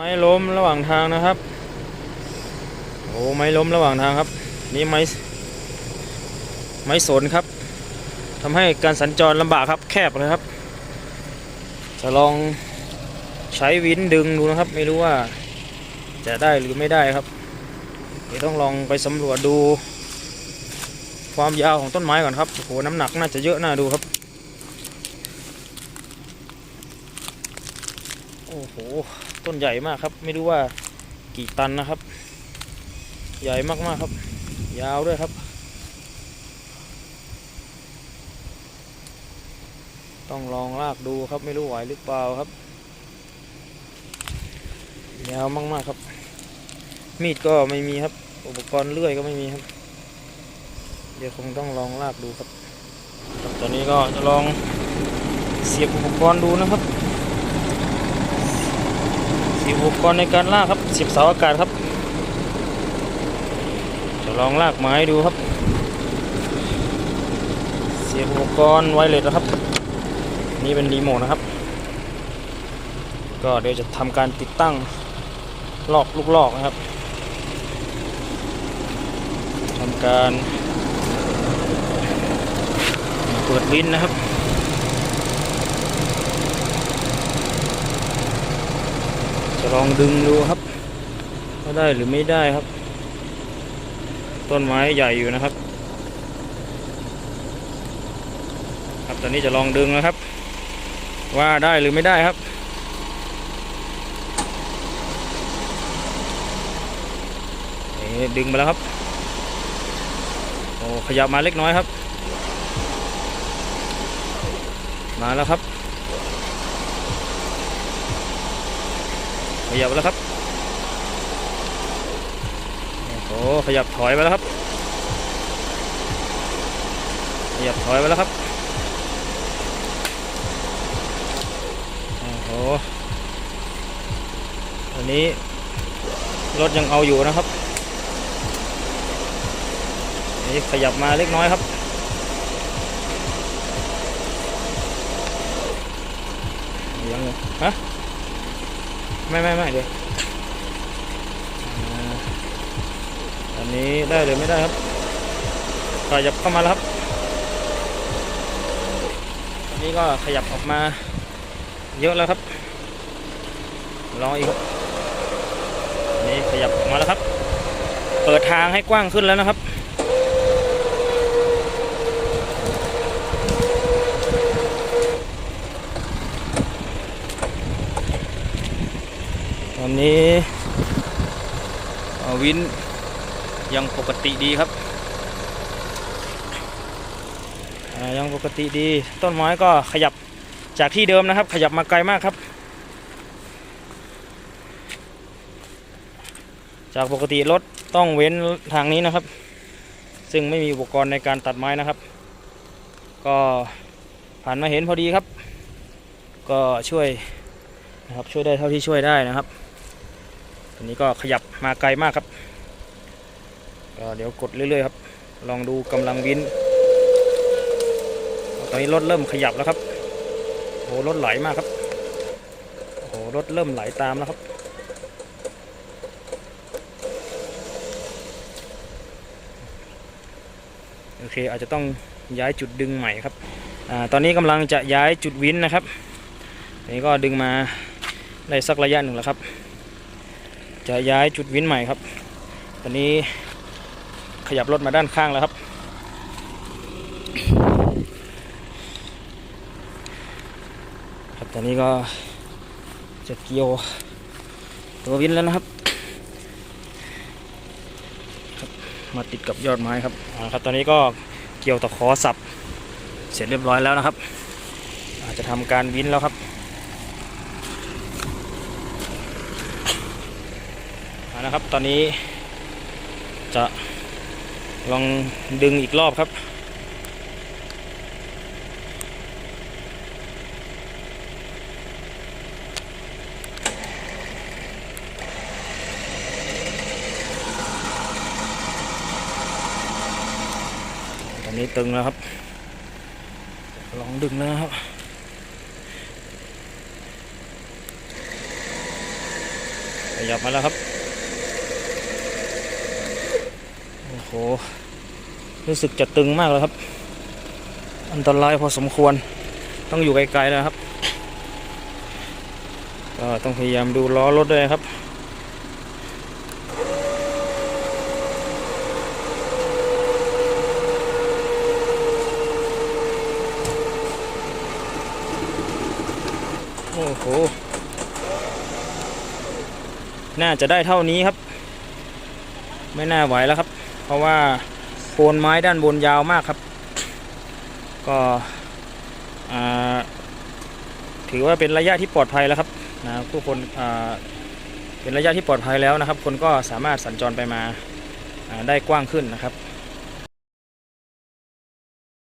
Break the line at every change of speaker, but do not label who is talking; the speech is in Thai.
ไม้ล้มระหว่างทางนะครับ โอ้ไม้ล้มระหว่างทางครับ นี่ไม้ไม้สนครับทำให้การสัญจรลำบากครับแคบเลยครับ จะลองใช้วินดึงดูนะครับ ไม่รู้ว่าจะได้หรือไม่ได้ครับเดี๋ยวต้องลองไปสำรวจดู ความยาวของต้นไม้ก่อนครับโอ้โหน้ำหนักน่าจะเยอะน่าดูครับ อ้โห ต้นใหญ่มากครับ ไม่รู้ว่ากี่ตันนะครับ ใหญ่มากๆครับ ยาวด้วยครับ ต้องลองลากดูครับ ไม่รู้ไหวหรือเปล่าครับ ยาวมากๆครับ มีดก็ไม่มีครับ อุปกรณ์เลื่อยก็ไม่มีครับ เดี๋ยวคงต้องลองลากดูครับครับตอนนี้ก็จะลองเสียบอุปกรณ์ดูนะครับ อุปกรณ์ในการลากครับเสียบเสาอากาศครับ จะลองลากไม้ดูครับ เสียบอุปกรณ์ไวเลสนะครับ นี่เป็นรีโมทนะครับ ก็เดี๋ยวจะทำการติดตั้งลอกลูกลอกนะครับทำการเปิดลิ้นนะครับ จะลองดึงดูครับว่าได้หรือไม่ได้ครับ ต้นไม้ใหญ่อยู่นะครับ ครับตอนนี้จะลองดึงนะครับ ว่าได้หรือไม่ได้ครับนี่ดึงไปแล้วครับโอ้ขยับมาเล็กน้อยครับ มาแล้วครับ ขยับแล้วครับโอ้ขยับถอยไปแล้วครับ ขยับถอยไปแล้วครับโอ้โหอันนี้รถยังเอาอยู่นะครับนี่ขยับมาเล็กน้อยครับยังไงฮะ ไม่ไม่ไม่เดี๋ยวอันนี้ได้หรือไม่ได้ครับขยับเข้ามาแล้วครับ อันนี้ก็ขยับออกมาเยอะแล้วครับ ลองอีกครับนนี้ขยับออกมาแล้วครับ เปิดทางให้กว้างขึ้นแล้วนะครับ ตอนนี้วินยังปกติดีครับยังปกติดี ต้นไม้ก็ขยับจากที่เดิมนะครับ ขยับมาไกลมากครับ จากปกติรถต้องเว้นทางนี้นะครับ ซึ่งไม่มีอุปกรณ์ในการตัดไม้นะครับ ก็ผ่านมาเห็นพอดีครับ ก็ช่วยนะครับช่วยได้เท่าที่ช่วยได้นะครับ ตอนนี้ก็ขยับมาไกลมากครับก็เดี๋ยวกดเรื่อยๆครับ ลองดูกำลังวิน ตอนนี้รถเริ่มขยับแล้วครับโอ้โหรถไหลมากครับโอ้โหรถเริ่มไหลตามแล้วครับโอเคอาจจะต้องย้ายจุดดึงใหม่ครับอตอนนี้กำลังจะย้ายจุดวินนะครับนนี้ก็ดึงมาได้สักระยะหนึ่งแล้วครับ จะย้ายจุดวินใหม่ครับ ตอนนี้ขยับรถมาด้านข้างแล้วครับ ครับตอนนี้ก็จะเกี่ยวตัววินแล้วนะครับครับ มาติดกับยอดไม้ครับครับ ตอนนี้ก็เกี่ยวตะขอสับเสร็จเรียบร้อยแล้วนะครับ อาจจะทำการวินแล้วครับ เอาละครับ ตอนนี้จะลองดึงอีกรอบครับ ตอนนี้ตึงแล้วครับ ลองดึงนะครับขยับมาแล้วครับ โห รู้สึกจะตึงมากเลยครับ อันตรายพอสมควร ต้องอยู่ไกลๆแล้วครับ ก็ต้องพยายามดูล้อรถด้วยครับโอ้โห น่าจะได้เท่านี้ครับ ไม่น่าไหวแล้วครับ เพราะว่าโคนไม้ด้านบนยาวมากครับ ก็ถือว่าเป็นระยะที่ปลอดภัยแล้วครับนะผู้คนอ่าเป็นระยะที่ปลอดภัยแล้วนะครับ คนก็สามารถสัญจรไปมาได้กว้างขึ้นนะครับ